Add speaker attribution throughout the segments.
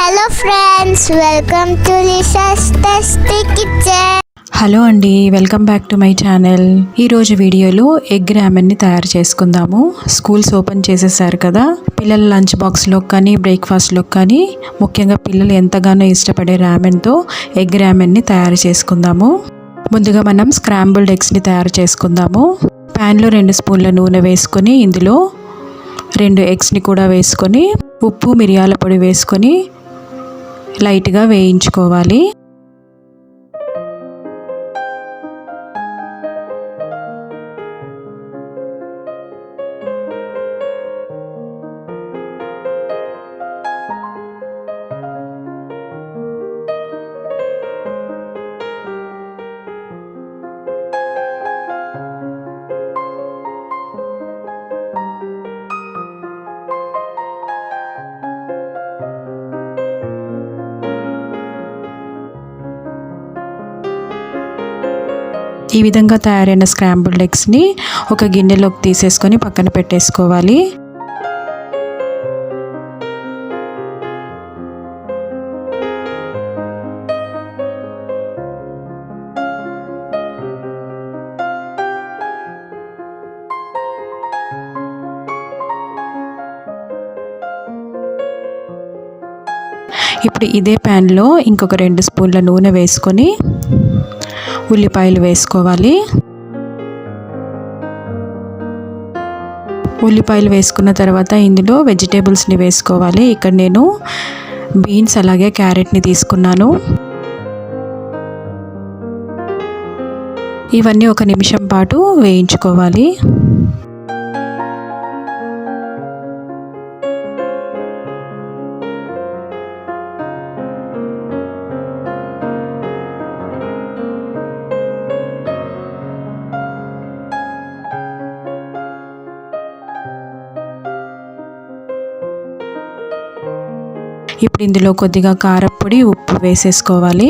Speaker 1: Hello friends welcome to tasty kitchen.
Speaker 2: Hello అండి welcome back to my channel. ఈరోజు వీడియోలో egg ర్యామెన్ని తయారు చేసుకుందాము. స్కూల్స్ ఓపెన్ చేసేసారు కదా. పిల్లల లంచ్ బాక్స్లో కానీ బ్రేక్ఫాస్ట్లో కానీ ముఖ్యంగా పిల్లలు ఎంతగానో ఇష్టపడే ర్యామెన్తో ఎగ్ ర్యామెన్ని తయారు చేసుకుందాము. ముందుగా మనం స్క్రాంబుల్డ్ ఎగ్స్ని తయారు చేసుకుందాము. ప్యాన్లో రెండు స్పూన్ల నూనె వేసుకొని ఇందులో రెండు ఎగ్స్ని కూడా వేసుకొని ఉప్పు మిరియాల పొడి వేసుకొని లైట్గా వేయించుకోవాలి. ఈ విధంగా తయారైన స్క్రాంబుల్డ్ ఎగ్స్ని ఒక గిన్నెలోకి తీసేసుకొని పక్కన పెట్టేసుకోవాలి. ఇప్పుడు ఇదే ప్యాన్లో ఇంకొక రెండు స్పూన్ల నూనె వేసుకొని ఉల్లిపాయలు వేసుకోవాలి. ఉల్లిపాయలు వేసుకున్న తర్వాత ఇందులో వెజిటేబుల్స్ని వేసుకోవాలి. ఇక్కడ నేను బీన్స్ అలాగే క్యారెట్ని తీసుకున్నాను. ఇవన్నీ ఒక నిమిషం పాటు వేయించుకోవాలి. ఇప్పుడు ఇందులో కొద్దిగా కారప్పొడి ఉప్పు వేసేసుకోవాలి.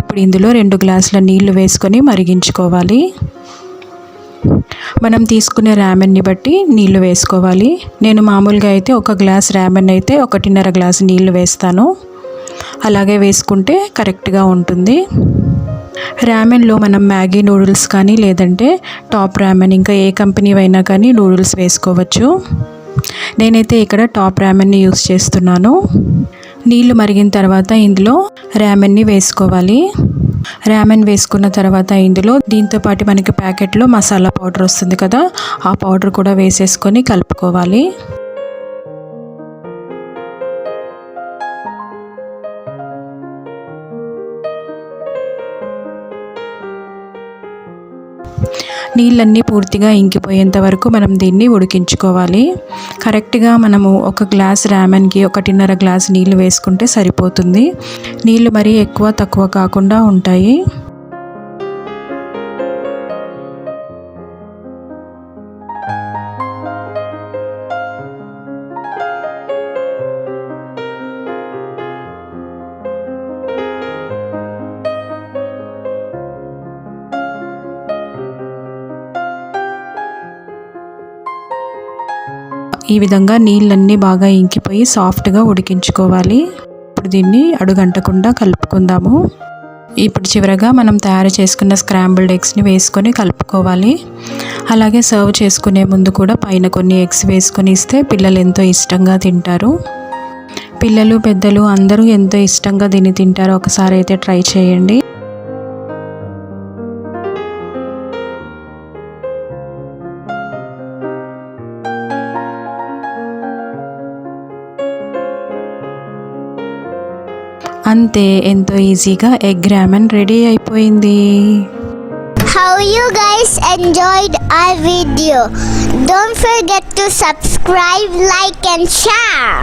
Speaker 2: ఇప్పుడు ఇందులో రెండు గ్లాసుల నీళ్ళు వేసుకొని మరిగించుకోవాలి. మనం తీసుకునే ర్యామెన్ని బట్టి నీళ్ళు వేసుకోవాలి. నేను మామూలుగా అయితే ఒక గ్లాస్ ర్యామెన్ అయితే ఒకటిన్నర గ్లాస్ నీళ్ళు వేస్తాను. అలాగే వేసుకుంటే కరెక్ట్గా ఉంటుంది. ర్యామెన్లో మనం మ్యాగీ నూడిల్స్ కానీ లేదంటే టాప్ ర్యామెన్ ఇంకా ఏ కంపెనీ అయినా కానీ నూడిల్స్ వేసుకోవచ్చు. నేనైతే ఇక్కడ టాప్ ర్యామెన్ని యూస్ చేస్తున్నాను. నీళ్ళు మరిగిన తర్వాత ఇందులో ర్యామెన్ని వేసుకోవాలి. ర్యామెన్ వేసుకున్న తర్వాత ఇందులో దీంతో పాటు మనకి ప్యాకెట్లో మసాలా పౌడర్ వస్తుంది కదా ఆ పౌడర్ కూడా వేసేసుకొని కలుపుకోవాలి. నీళ్ళన్నీ పూర్తిగా ఇంకిపోయేంత వరకు మనం దీన్ని ఉడికించుకోవాలి. కరెక్ట్గా మనము ఒక గ్లాస్ ర్యామెన్కి ఒకటిన్నర గ్లాస్ నీళ్ళు వేసుకుంటే సరిపోతుంది. నీళ్ళు మరీ ఎక్కువ తక్కువ కాకుండా ఉంటాయి. ఈ విధంగా నీళ్ళన్నీ బాగా ఇంకిపోయి సాఫ్ట్గా ఉడికించుకోవాలి. ఇప్పుడు దీన్ని అడుగంటకుండా కలుపుకుందాము. ఇప్పుడు చివరగా మనం తయారు చేసుకున్న స్క్రాంబుల్డ్ ఎగ్స్ని వేసుకొని కలుపుకోవాలి. అలాగే సర్వ్ చేసుకునే ముందు కూడా పైన కొన్ని ఎగ్స్ వేసుకొని ఇస్తే పిల్లలు ఎంతో ఇష్టంగా తింటారు. పిల్లలు పెద్దలు అందరూ ఎంతో ఇష్టంగా దీన్ని తింటారు. ఒకసారి అయితే ట్రై చేయండి. అంతే ఎంతో ఈజీగా ఎగ్ రామెన్ రెడీ అయిపోయింది
Speaker 1: how you guys enjoyed I video don't forget to subscribe like and share